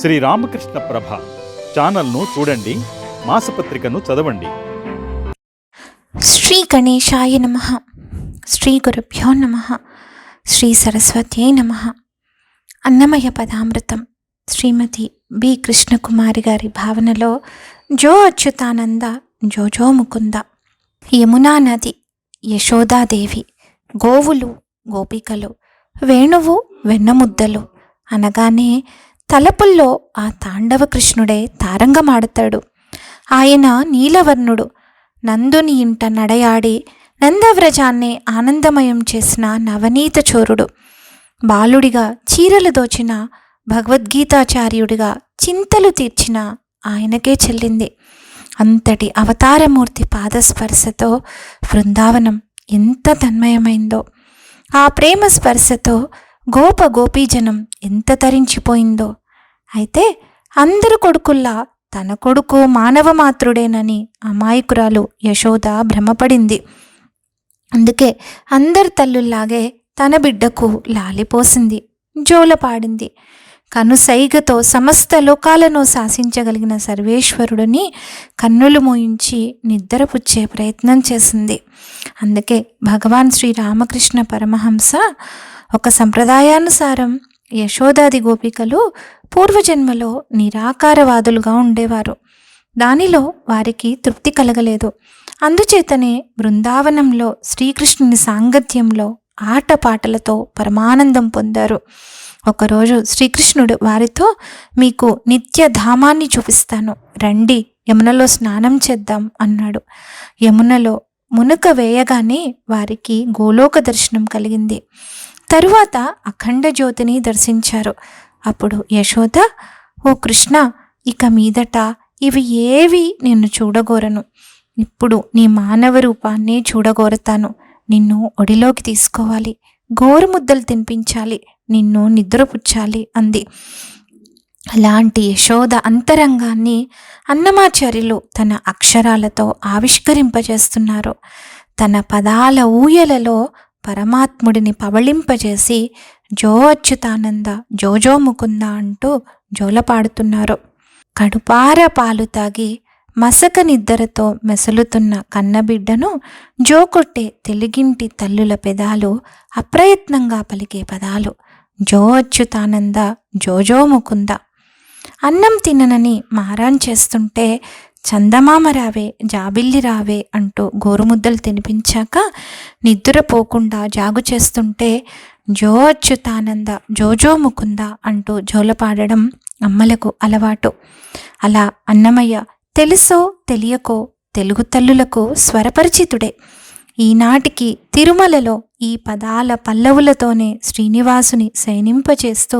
శ్రీ రామకృష్ణ ప్రభ ఛానల్ను చూడండి మాసపత్రికను చదవండి. శ్రీ గణేశాయ నమ శ్రీ గురుభ్యో నమ శ్రీ సరస్వత్యై నమ. అన్నమయ పదామృతం శ్రీమతి బి కృష్ణకుమారి గారి భావనలో జో అచ్యుతానంద జో జో ముకుంద యమునా నది యశోదాదేవి గోవులు గోపికలు వేణువు వెన్నముద్దలు అనగానే తలపుల్లో ఆ తాండవ కృష్ణుడే తారంగమాడతాడు. ఆయన నీలవర్ణుడు. నందుని ఇంట నడయాడి నందవ్రజాన్ని ఆనందమయం చేసిన నవనీత చోరుడు. బాలుడిగా చీరలు దోచిన భగవద్గీతాచార్యుడిగా చింతలు తీర్చిన ఆయనకే చెల్లింది. అంతటి అవతారమూర్తి పాదస్పర్శతో బృందావనం ఎంత తన్మయమైందో. ఆ ప్రేమ స్పర్శతో గోప గోపీజనం ఎంత తరించిపోయిందో. అయితే అందరు కొడుకుల్లా తన కొడుకు మానవ మాత్రుడేనని అమాయకురాలు యశోద భ్రమపడింది. అందుకే అందరి తల్లుల్లాగే తన బిడ్డకు లాలిపోసింది జోలపాడింది కనుసైగతో సమస్త లోకాలను శాసించగలిగిన సర్వేశ్వరుడిని కన్నులు మోయించి నిద్రపుచ్చే ప్రయత్నం చేసింది. అందుకే భగవాన్ శ్రీ రామకృష్ణ పరమహంస ఒక సంప్రదాయానుసారం యశోదాది గోపికలు పూర్వజన్మలో నిరాకారవాదులుగా ఉండేవారు. దానిలో వారికి తృప్తి కలగలేదు. అందుచేతనే బృందావనంలో శ్రీకృష్ణుని సాంగత్యంలో ఆటపాటలతో పరమానందం పొందారు. ఒకరోజు శ్రీకృష్ణుడు వారితో మీకు నిత్య ధామాన్ని చూపిస్తాను. రండి యమునలో స్నానం చేద్దాం అన్నాడు. యమునలో మునక వేయగానే వారికి గోలోక దర్శనం కలిగింది. తరువాత అఖండ జ్యోతిని దర్శించారు. అప్పుడు యశోద ఓ కృష్ణ ఇక మీదట ఇవి ఏవి నిన్ను చూడగోరను. ఇప్పుడు నీ మానవ రూపాన్ని చూడగోరతాను. నిన్ను ఒడిలోకి తీసుకోవాలి. గోరు ముద్దలు తినిపించాలి. నిన్ను నిద్రపుచ్చాలి అంది. అలాంటి యశోద అంతరంగాన్ని అన్నమాచార్యులు తన అక్షరాలతో ఆవిష్కరింపజేస్తున్నారు. తన పదాల ఊయలలో పరమాత్ముడిని పవళింపజేసి జో అచ్యుతానంద జోజో ముకుంద అంటూ జోలపాడుతున్నారు. కడుపార పాలు తాగి మసక నిద్దరతో మెసలుతున్న కన్నబిడ్డను జోకొట్టే తెలుగింటి తల్లుల పెదాలు అప్రయత్నంగా పలికే పదాలు జో అచ్యుతానంద జోజో ముకుంద అన్నం తిననని మారాన్ చేస్తుంటే చందమామ రావే జాబిల్లి రావే అంటూ గోరుముద్దలు తినిపించాక నిద్రపోకుండా జాగు చేస్తుంటే జో అచ్యుతానంద జోజో ముకుంద అంటూ జోలపాడడం అమ్మలకు అలవాటు. అలా అన్నమయ్య తెలుసో తెలియకో తెలుగు తల్లులకు స్వరపరిచితుడే. ఈనాటికి తిరుమలలో ఈ పదాల పల్లవులతోనే శ్రీనివాసుని శయనింపచేస్తూ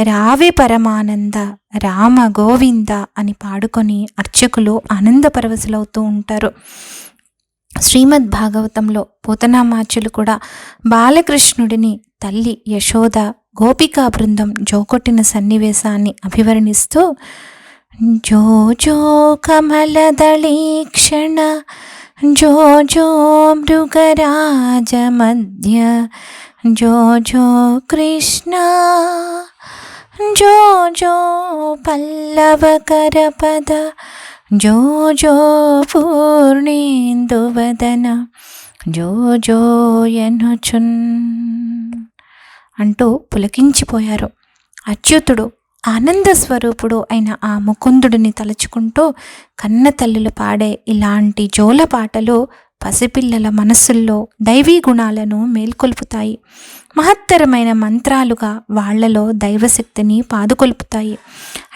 రావి పరమానంద రామ గోవింద అని పాడుకొని అర్చకులు ఆనందపరవశులవుతూ ఉంటారు. శ్రీమద్ భాగవతంలో పూతనామాచులు కూడా బాలకృష్ణుడిని తల్లి యశోద గోపికా బృందం జోకొట్టిన సన్నివేశాన్ని అభివర్ణిస్తూ జో జో కమలదళీక్షణ జో జో మృగరాజ మధ్య జోజో కృష్ణ జో జో పల్లవకరపద జో పూర్ణేందువదన జో జో ఎనుచున్ అంటూ పులకించిపోయారు అచ్యుతుడు. ఆనంద స్వరూపుడు అయిన ఆ ముకుందుడిని తలుచుకుంటూ కన్న తల్లులు పాడే ఇలాంటి జోల పాటలు పసిపిల్లల మనసుల్లో దైవీ గుణాలను మేల్కొల్పుతాయి. మహత్తరమైన మంత్రాలుగా వాళ్ళలో దైవశక్తిని పాదుకొల్పుతాయి.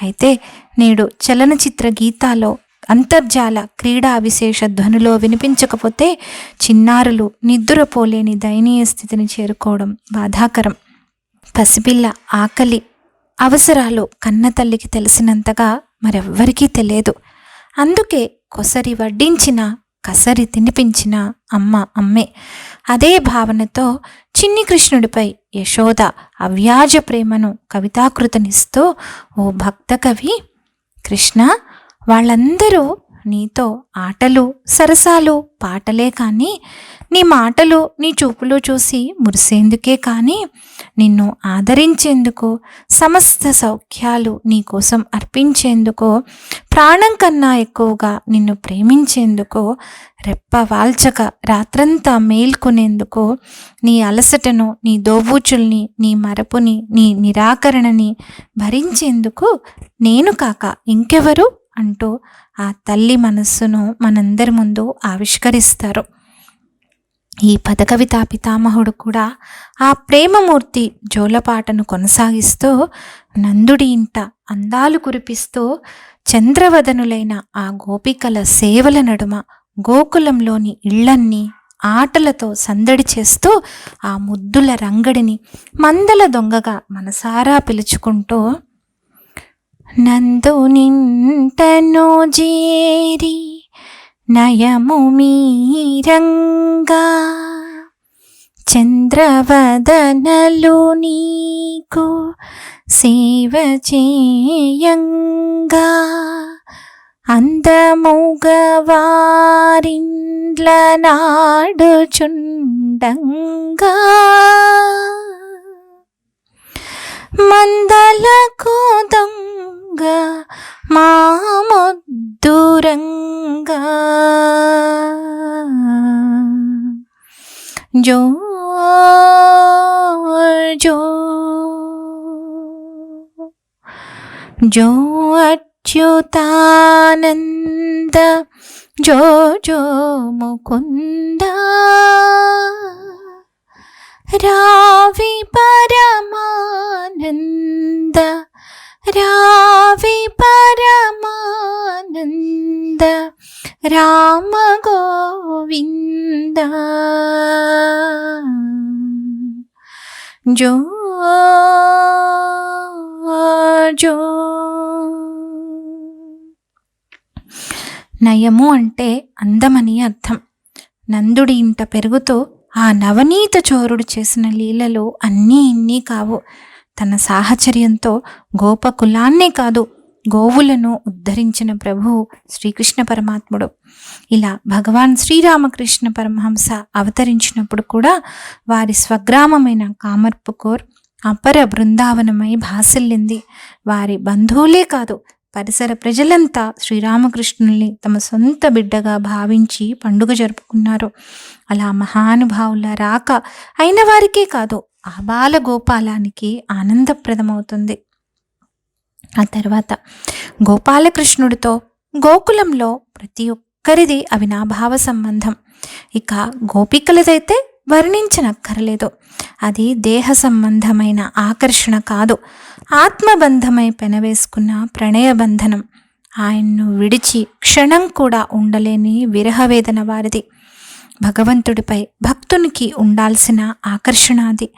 అయితే నేడు చలనచిత్ర గీతాలో అంతర్జాల క్రీడా విశేష ధ్వనిలో వినిపించకపోతే చిన్నారులు నిద్రపోలేని దయనీయ స్థితిని చేరుకోవడం బాధాకరం. పసిపిల్ల ఆకలి అవసరాలు కన్న తల్లికి తెలిసినంతగా మరెవ్వరికీ తెలియదు. అందుకే కొసరి వడ్డించిన కసరి తినిపించిన అమ్మ అమ్మే. అదే భావనతో చిన్ని కృష్ణుడిపై యశోద అవ్యాజ ప్రేమను కవితాకృతనిస్తూ ఓ భక్త కవి కృష్ణ వాళ్ళందరూ నీతో ఆటలు సరసాలు పాటలే కానీ నీ మాటలు నీ చూపులు చూసి మురిసేందుకే కానీ నిన్ను ఆదరించేందుకు సమస్త సౌఖ్యాలు నీ కోసం ప్రాణం కన్నా ఎక్కువగా నిన్ను ప్రేమించేందుకు రెప్ప వాల్చక రాత్రంతా మేల్కొనేందుకు నీ అలసటను నీ దోబూచుల్ని నీ మరపుని నీ నిరాకరణని భరించేందుకు నేను కాక ఇంకెవరు? అంటూ ఆ తల్లి మనస్సును మనందరి ముందు ఆవిష్కరిస్తారు. ఈ పదకవితా పితామహుడు కూడా ఆ ప్రేమమూర్తి జోలపాటను కొనసాగిస్తూ నందుడి ఇంట అందాలు కురిపిస్తూ చంద్రవదనులైన ఆ గోపికల సేవల నడుమ గోకులంలోని ఇళ్ళన్నీ ఆటలతో సందడి చేస్తూ ఆ ముద్దుల రంగడిని మందల దొంగగా మనసారా పిలుచుకుంటూ నందు నింటను జేరి నయము మీరంగా చంద్రవదనలు నీకు సేవ చేయంగా అందముగవారిండ్ల నాడుచుండంగా మందలకు దొంగ మామొద్దురంగా జో జో జో అచ్యుతానంద జో జో ముకుంద రావి పరమానంద రావి పరమానంద రామ గోవింద జో జో నయము అంటే అందమని అర్థం. నందుడి ఇంట పెరుగుతూ ఆ నవనీత చోరుడు చేసిన లీలలు అన్నీ ఇన్నీ కావు. తన సాహచర్యంతో గోపకులాన్నే కాదు గోవులను ఉద్ధరించిన ప్రభువు శ్రీకృష్ణ పరమాత్ముడు. ఇలా భగవాన్ శ్రీరామకృష్ణ పరమహంస అవతరించినప్పుడు కూడా వారి స్వగ్రామమైన కామర్పుకోర్ అపర బృందావనమై భాసిల్లింది. వారి బంధువులే కాదు పరిసర ప్రజలంతా శ్రీరామకృష్ణుల్ని తమ సొంత బిడ్డగా భావించి పండుగ జరుపుకున్నారు. అలా మహానుభావుల రాక అయిన వారికే కాదు ఆ బాల గోపాలానికి ఆనందప్రదమవుతుంది. ఆ తర్వాత గోపాలకృష్ణుడితో గోకులంలో ప్రతి ఒక్కరిది అవినాభావ సంబంధం. ఇక గోపికలదైతే వర్ణించనక్కర్లేదు. అది దేహ సంబంధమైన ఆకర్షణ కాదు. ఆత్మబంధమై పెనవేసుకున్న ప్రణయబంధనం ఆయన్ను విడిచి క్షణం కూడా ఉండలేని విరహవేదన వారిది. భగవంతుడిపై భక్తునికి ఉండాల్సిన ఆకర్షణ అది.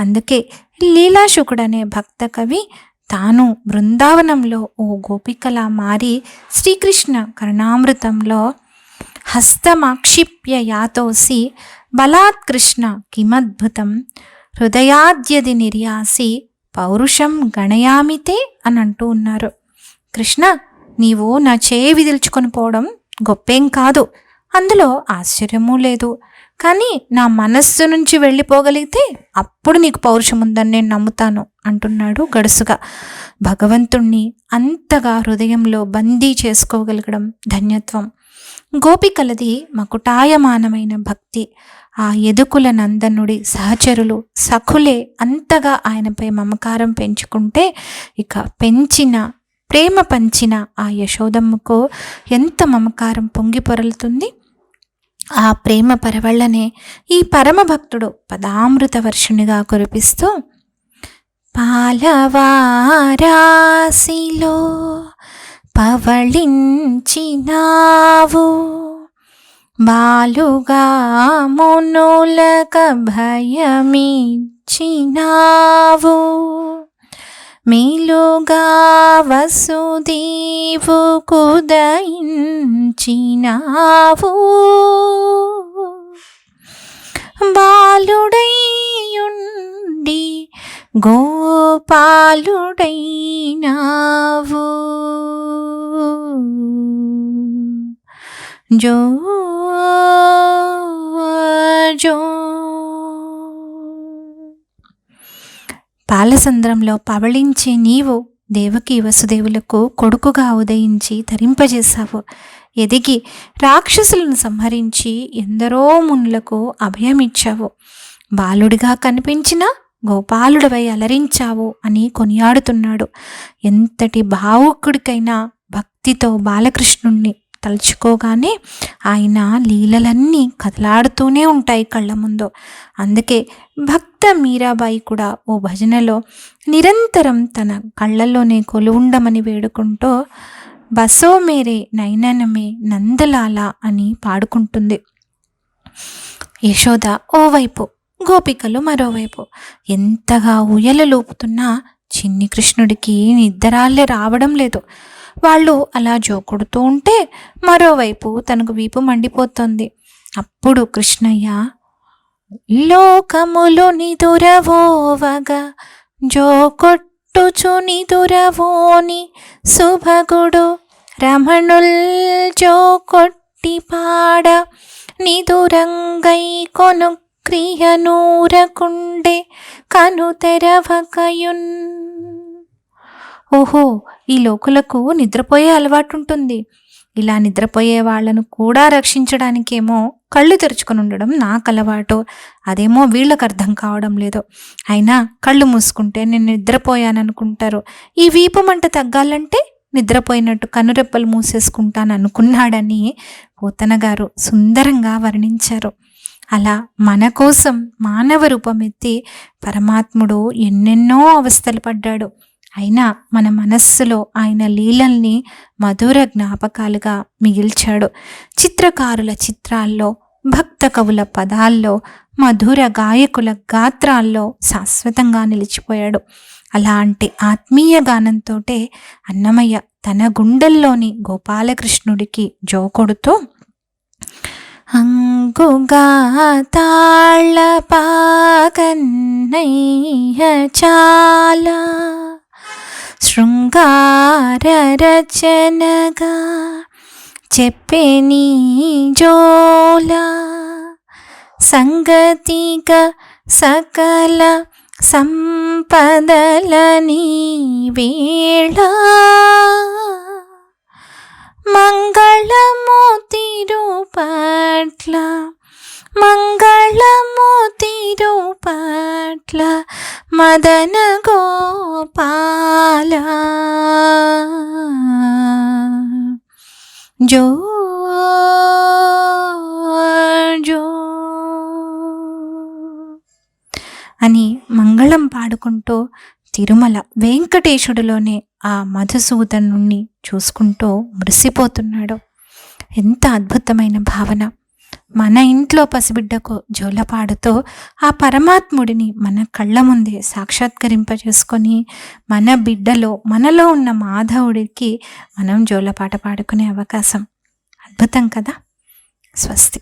అందుకే లీలాశుకుడనే భక్త కవి తాను బృందావనంలో ఓ గోపికలా మారి శ్రీకృష్ణ కరుణామృతంలో హస్తమాక్షిప్య యాతోసి బలాత్కృష్ణ కిమద్భుతం. హృదయాద్యది నిర్యాసి పౌరుషం గణయామితే అని అంటూ ఉన్నారు. కృష్ణ నీవు నా చేయి విదిల్చుకొని పోవడం గొప్పేం కాదు. అందులో ఆశ్చర్యమూ లేదు. కానీ నా మనస్సు నుంచి వెళ్ళిపోగలిగితే అప్పుడు నీకు పౌరుషం ఉందని నేను నమ్ముతాను అంటున్నాడు గడుసుగా. భగవంతుణ్ణి అంతగా హృదయంలో బందీ చేసుకోగలగడం ధన్యత్వం. గోపికలది మకుటాయమానమైన భక్తి. ఆ ఎదుకుల నందనుడి సహచరులు సఖులే అంతగా ఆయనపై మమకారం పెంచుకుంటే ఇక పెంచిన ప్రేమ పంచిన ఆ యశోదమ్మకు ఎంత మమకారం పొంగి పొరలుతుంది? ఆ ప్రేమ పరవళ్ళనే ఈ పరమ భక్తుడు పదామృత వర్షునిగా కురిపిస్తూ పాలవారాసిలో పవళించినావు బాలుగా మునులక భయమిచ్చినావు. మీలుగా వసుదీవు కుదయించినావు. బాలుడైయుండి గోపాలుడైనావు. జో పాలసంద్రంలో పవళించే నీవు దేవకి వసుదేవులకు కొడుకుగా ఉదయించి ధరింపజేశావు. ఎదిగి రాక్షసులను సంహరించి ఎందరో మునులకు అభయమిచ్చావు. బాలుడిగా కనిపించిన గోపాలుడివై అలరించావు అని కొనియాడుతున్నాడు. ఎంతటి భావుకుడికైనా భక్తితో బాలకృష్ణుణ్ణి తలుచుకోగానే ఆయన లీలలన్నీ కదలాడుతూనే ఉంటాయి కళ్ళ ముందు. అందుకే భక్త మీరాబాయి కూడా ఓ భజనలో నిరంతరం తన కళ్ళల్లోనే కొలువుండమని వేడుకుంటూ బసో మేరే నైననమే నందలాల అని పాడుకుంటుంది. యశోద ఓవైపు గోపికలు మరోవైపు. ఎంతగా ఉయ్యలలూపుతున్నా చిన్ని కృష్ణుడికి నిద్రాలే రావడం లేదు. వాళ్ళు అలా జోకుడుతూ ఉంటే మరోవైపు తనకు వీపు మండిపోతుంది. అప్పుడు కృష్ణయ్య లోకములు నిదురవోవగా జోకొట్టుచు నిదురవోని శుభగుడు రమణుల్ జోకొట్టి పాడ నిదురంగై కొను క్రియనూరకుండే కను తెరవకయున్ ఓహో ఈ లోకులకు నిద్రపోయే అలవాటుంటుంది. ఇలా నిద్రపోయే వాళ్ళను కూడా రక్షించడానికేమో కళ్ళు తెరుచుకుని ఉండడం నాకు అలవాటు. అదేమో వీళ్ళకి అర్థం కావడం లేదు. అయినా కళ్ళు మూసుకుంటే నేను నిద్రపోయాననుకుంటారు. ఈ వీపమంట తగ్గాలంటే నిద్రపోయినట్టు కనురెప్పలు మూసేసుకుంటాను అనుకున్నాడని పోతన గారు సుందరంగా వర్ణించారు. అలా మన కోసం మానవ రూపమెత్తి పరమాత్ముడు ఎన్నెన్నో అవస్థలు పడ్డాడు. అయినా మన మనస్సులో ఆయన లీలల్ని మధుర జ్ఞాపకాలుగా మిగిల్చాడు. చిత్రకారుల చిత్రాల్లో భక్త కవుల పదాల్లో మధుర గాయకుల గాత్రాల్లో శాశ్వతంగా నిలిచిపోయాడు. అలాంటి ఆత్మీయ గానంతో అన్నమయ్య తన గుండెల్లోని గోపాలకృష్ణుడికి జోకొడుతూ అంగుగా తాళపాకన్నయ్య చాలా శృంగార రచనగా చెప్పే నీ జోలా సంగతిగా సకల సంపదలని వేళ మంగళము తిరుపట్ల మంగళము తిరుపట్ల మదన గోపాల. జో జో అని మంగళం పాడుకుంటూ తిరుమల వెంకటేశుడిలోనే ఆ మధుసూదనుణ్ణి చూసుకుంటూ మురిసిపోతున్నాడు. ఎంత అద్భుతమైన భావన. మన ఇంట్లో పసిబిడ్డకు జోలపాడుతూ ఆ పరమాత్ముడిని మన కళ్ళ ముందే సాక్షాత్కరింపజేసుకొని మన బిడ్డలో మనలో ఉన్న మాధవుడికి మనం జోలపాట పాడుకునే అవకాశం. అద్భుతం కదా? స్వస్తి.